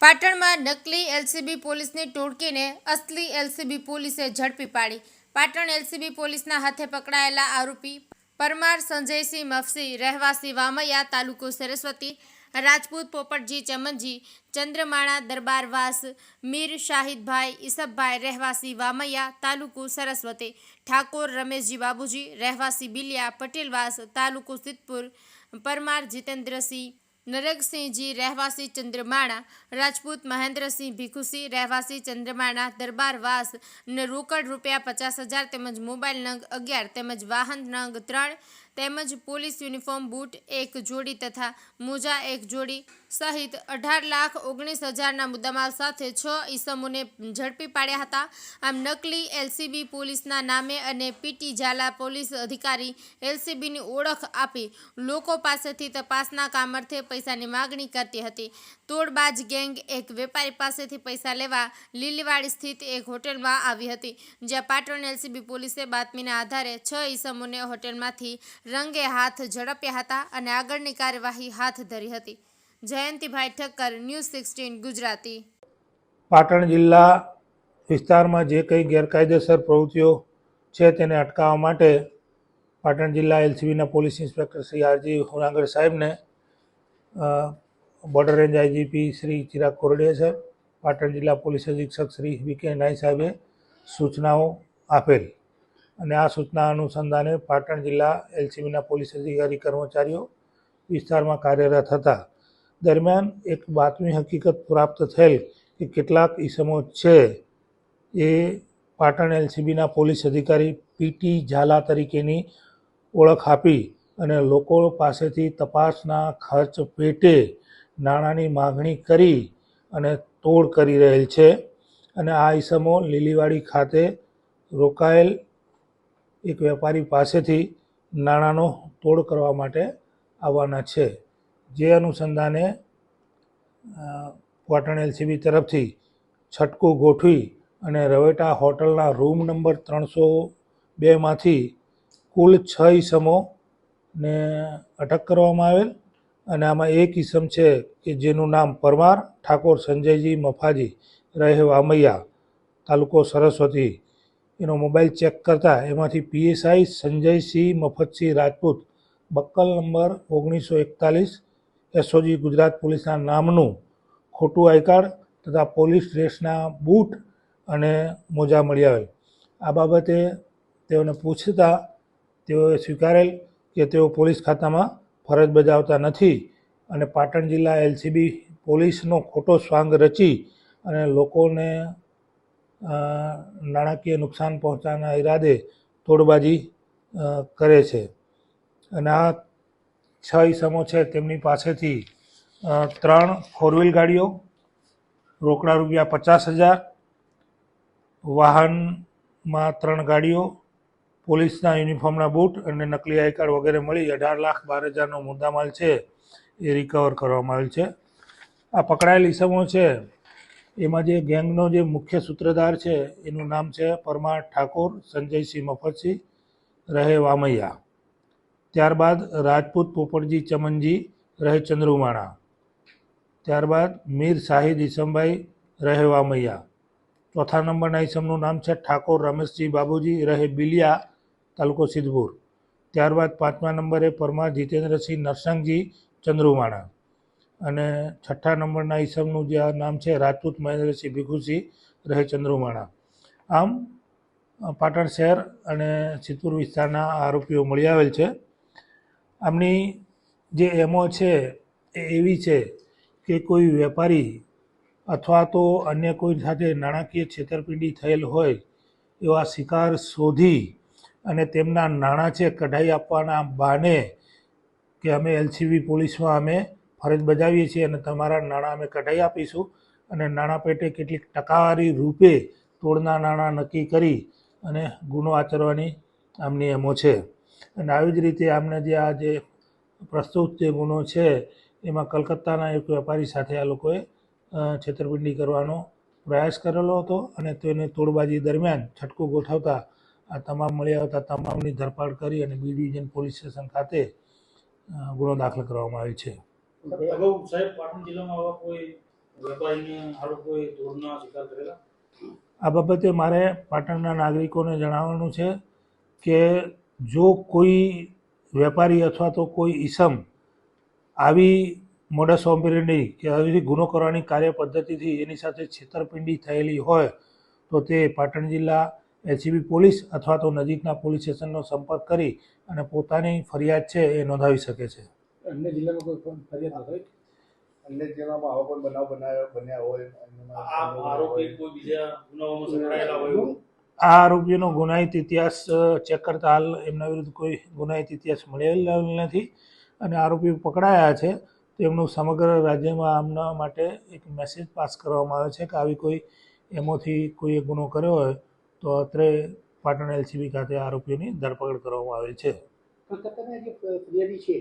પાટણમાં નકલી એલસીબી પોલીસની ટોળકીને અસલી એલસીબી પોલીસે ઝડપી પાડી. પાટણ એલસીબી પોલીસના હાથે પકડાયેલા આરોપી પરમાર સંજયસિંહ મફસી, રહેવાસી વામૈયા તાલુકો સરસ્વતી, રાજપૂત પોપટજી ચમનજી, ચંદ્રમાણા દરબારવાસ, મીર શાહિદભાઈ ઈસબભાઈ રહેવાસી વામૈયા તાલુકો સરસ્વતી, ઠાકોર રમેશજી બાબુજી, રહેવાસી બિલિયા પટેલવાસ તાલુકો સિદ્ધપુર, પરમાર જીતેન્દ્રસિંહ નરગસિંહજી રહેવાસી ચંદ્રમાણા, રાજપૂત મહેન્દ્રસિંહ ભીખુસિંહ રહેવાસી ચંદ્રમાણા દરબારવાસ ને રોકડ રૂપિયા પચાસ હજાર તેમજ મોબાઈલ નંગ અગિયાર તેમજ વાહન નંગ ત્રણ તેમજ પોલીસ યુનિફોર્મ, બૂટ, એક જોડી તથા મોજા, એક જોડી સહિત અઢાર લાખ ઓગણીસ હજારના મુદ્દામાલ સાથે છ ઈસમોને ઝડપી પાડ્યા હતા. આમ નકલી એલસીબી પોલીસના નામે અને પીટી ઝાલા પોલીસ અધિકારી એલસીબીની ઓળખ આપી લોકો પાસેથી તપાસના કામર્થે પૈસાની માગણી કરતી હતી. તોડબાજ ગેંગ એક વેપારી પાસેથી પૈસા લેવા લીલીવાડી સ્થિત એક હોટેલમાં આવી હતી, જ્યાં પાટણ એલસીબી પોલીસે બાતમીના આધારે છ ઈસમોને હોટેલમાંથી રંગે હાથ ઝડપ્યા હતા અને આગળની કાર્યવાહી હાથ ધરી હતી. Jayantibhai Thakkar, news sixteen, Gujarati. Patan જિલ્લા વિસ્તારમાં જે કંઈ ગેરકાયદેસર પ્રવૃત્તિઓ છે તેને અટકાવવા માટે પાટણ જિલ્લા એલસીબીના police inspector Shri R G Honagar સાહેબને border range IGP Shri Chirag Kordiya સાહેબ, પાટણ જિલ્લા પોલીસ અધિક્ષક શ્રી વી કે નાઈ સાહેબે સૂચનાઓ આપેલ. અને આ સૂચના અનુસંધાને પાટણ જિલ્લા એલસીબીના પોલીસ અધિકારી કર્મચારીઓ વિસ્તારમાં કાર્યરત હતા. દરમિયાન એક બાતમી હકીકત પ્રાપ્ત થયેલ કે કેટલાક ઈસમો છે એ પાટણ એલસીબીના પોલીસ અધિકારી પીટી ઝાલા તરીકેની ઓળખ આપી અને લોકો પાસેથી તપાસના ખર્ચ પેટે નાણાંની માગણી કરી અને તોડ કરી રહેલ છે. અને આ ઈસમો લીલીવાડી ખાતે રોકાયેલ એક વેપારી પાસેથી નાણાંનો તોડ કરવા માટે આવવાના છે. જે અનુસંધાને પાટણ એલસીબી તરફથી છટકું ગોઠવી અને રવેટા હોટલના રૂમ નંબર ત્રણસો બેમાંથી કુલ છ ઈસમોને અટક કરવામાં આવેલ અને આમાં એક ઈસમ છે કે જેનું નામ પરમાર, ઠાકોર સંજયજી મફાજી રહે વામૈયા તાલુકો સરસ્વતી એનો મોબાઈલ ચેક કરતા એમાંથી PSI Sanjaysinh Mafatsinh Rajput, buckle number ઓગણીસો એકતાલીસ, એસઓજી ગુજરાત પોલીસના નામનું ખોટું આઈ કાર્ડ તથા પોલીસ ડ્રેસના બૂટ અને મોજા મળી આવેલ. આ બાબતે તેઓને પૂછતા તેઓએ સ્વીકારેલ કે તેઓ પોલીસ ખાતામાં ફરજ બજાવતા નથી અને પાટણ જિલ્લા એલસીબી પોલીસનો ખોટો સ્વાંગ રચી અને લોકોને નાણાકીય નુકસાન પહોંચવાના ઈરાદે તોડબાજી કરે છે. અને આ છ ઈસમો છે તેમની પાસેથી ત્રણ ફોર વ્હીલ ગાડીઓ, રોકડા રૂપિયા પચાસ હજાર, વાહનમાં ત્રણ ગાડીઓ, પોલીસના યુનિફોર્મના બૂટ અને નકલી આઈ કાર્ડ વગેરે મળી અઢાર લાખ બાર હજારનો મુદ્દામાલ છે એ રિકવર કરવામાં આવેલ છે. આ પકડાયેલ ઈસમો છે એમાં જે ગેંગનો જે મુખ્ય સૂત્રધાર છે, એનું નામ છે પરમાર ઠાકોર, સંજયસિંહ મફતસિંહ, રહે વામૈયા. ત્યારબાદ રાજપૂત પોપટજી ચમનજી, રહે ચંદ્રુમાણા. ત્યારબાદ મીર શાહિદ ઈસમભાઈ, રહે વામૈયા. ચોથા નંબરના ઈસમનું નામ છે ઠાકોર રમેશજી બાબુજી, રહે બિલિયા તાલુકો સિદ્ધપુર. ત્યારબાદ પાંચમા નંબરે પરમાર જીતેન્દ્રસિંહ નરસંગજી, ચંદ્રુમાણા. અને છઠ્ઠા નંબરના ઈસમનું જે આ નામ છે, રાજપૂત મહેન્દ્રસિંહ ભીખુસિંહ રહે ચંદ્રુમાણા આમ પાટણ શહેર અને સિદ્ધપુર વિસ્તારના આરોપીઓ મળી આવેલ છે. આમની જે એમો છે, એ એવી છે કે કોઈ વેપારી અથવા તો અન્ય કોઈ સાથે નાણાકીય છેતરપિંડી થયેલ હોય એવા શિકાર શોધી અને તેમના નાણાં છે કઢાઈ આપવાના બહાને કે અમે એલસીબી પોલીસમાં અમે ફરજ બજાવીએ છીએ અને તમારા નાણાં અમે કઢાઈ આપીશું અને નાણાં પેટે કેટલીક ટકાવારી રૂપે તોડના નાણાં નક્કી કરી અને ગુનો આચરવાની આમની એમો છે. અને આવી જ રીતે આમને જે આ જે પ્રસ્તુત જે ગુનો છે, એમાં કલકત્તાના એક વેપારી સાથે આ લોકોએ છેતરપિંડી કરવાનો પ્રયાસ કરેલો હતો અને તેને તોડબાજી દરમિયાન છટકો ગોઠવતા આ તમામ મળી આવતા તમામની ધરપકડ કરી અને બી ડિવિઝન પોલીસ સ્ટેશન ખાતે ગુનો દાખલ કરવામાં આવ્યો છે. અગાઉ સાહેબ પાટણ જિલ્લામાં આવા કોઈ વેપારીને આ લોકોએ ધૂળના શિકાર કરેલા? આ બાબતે મારે પાટણના નાગરિકોને જણાવવાનું છે કે જો કોઈ વેપારી અથવા તો કોઈ ઈસમ આવી મોડસ ઓપરેન્ડી કે આવી ગુનો કરવાની કાર્ય પદ્ધતિથી એની સાથે છેતરપિંડી થયેલી હોય તો તે પાટણ જિલ્લા એલસીબી પોલીસ અથવા તો નજીકના પોલીસ સ્ટેશનનો સંપર્ક કરી અને પોતાની ફરિયાદ છે એ નોંધાવી શકે છે. અન્ય જિલ્લામાં કોઈ પણ ફરિયાદ નથી અન્ય જિલ્લામાં આવો કોઈ બનાવ બનાવ્યો બન્યા હોય આરોપી કોઈ બીજા ગુનાઓમાં સંકળાયેલા હોય આ આરોપીઓનો ગુનાહિત ઇતિહાસ ચેક કરતા હાલ એમના વિરુદ્ધ કોઈ ગુનાહિત ઇતિહાસ મળેલ નથી અને આરોપીઓ પકડાયા છે. તેમનું સમગ્ર રાજ્યમાં આમના માટે એક મેસેજ પાસ કરવામાં આવે છે કે આવી કોઈ એમાંથી કોઈએ ગુનો કર્યો હોય તો અત્રે પાટણ એલસીબી ખાતે આરોપીઓની ધરપકડ કરવામાં આવેલ છે.